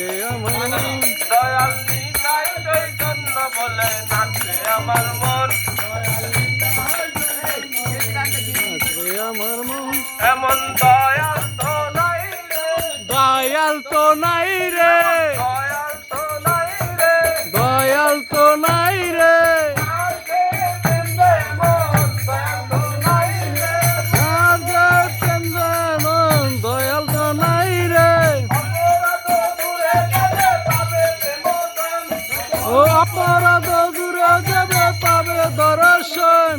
রে আমার দয়াল নিতাই সেই জন্য বলে নাচে আমার মন। আমার মন। এমন দয়াল তো নাই রে। দয়াল তো নাই রে। দয়াল তো নাই রে। দয়াল তো নাই ও অপরাধ দূরে যাবে পাবে দর্শন।